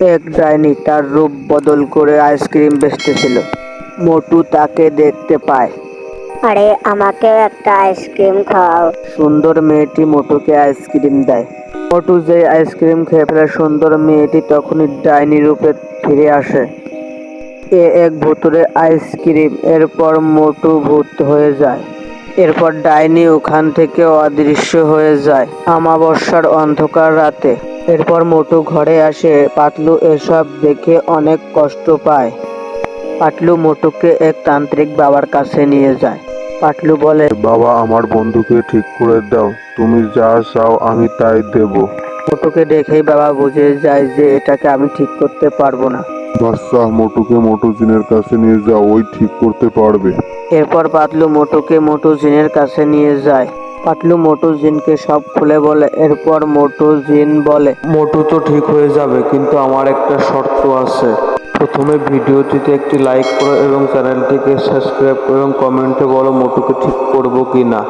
এক ডাইনি তার রূপ বদল করে আইসক্রিম বেচতেছিল। মোটু তাকে দেখতে পায়। আরে আমাকে একটা আইসক্রিম খাওয়াও। সুন্দর মেয়েটি মোটুকে আইসক্রিম দেয়। মোটু যে আইসক্রিম খেয়ে ফেলে সুন্দর মেয়েটি তখনই ডাইনি রূপে ফিরে আসে। এ এক ভুতুরে আইসক্রিম এরপর মোটু ভূত হয়ে যায়। এরপর ডাইনি ওখান থেকে অদৃশ্য হয়ে যায়। আমাবস্যার অন্ধকার রাতে। এরপর মোটু ঘরে আসে পাতলু এসব দেখে অনেক কষ্ট পায়। পাতলু মোটুকে এক তান্ত্রিক বাবার কাছে নিয়ে যায়। পাতলু বলে বাবা আমার বন্ধুকে ঠিক করে দাও। তুমি যা চাও আমি তাই দেব। মোটুকে দেখেই বাবা বুঝে যায় যে এটাকে আমি ঠিক করতে পারব না। বাচ্চা মোটুকে মোটু জিনের কাছে নিয়ে যাও ওই ঠিক করতে পারবে। এরপর পাতলু মোটুকে মোটু জিনের কাছে নিয়ে যায়। পাতলু মোটু জিনকে সব খুলে বলে, এরপর মোটু জিন বলে, মোটু তো ঠিক হয়ে যাবে, কিন্তু আমার একটা শর্ত আছে। প্রথমে ভিডিওটিতে একটি লাইক করো এবং চ্যানেলটিকে সাবস্ক্রাইব করো এবং কমেন্টে বলো মোটুকে ঠিক করব কি না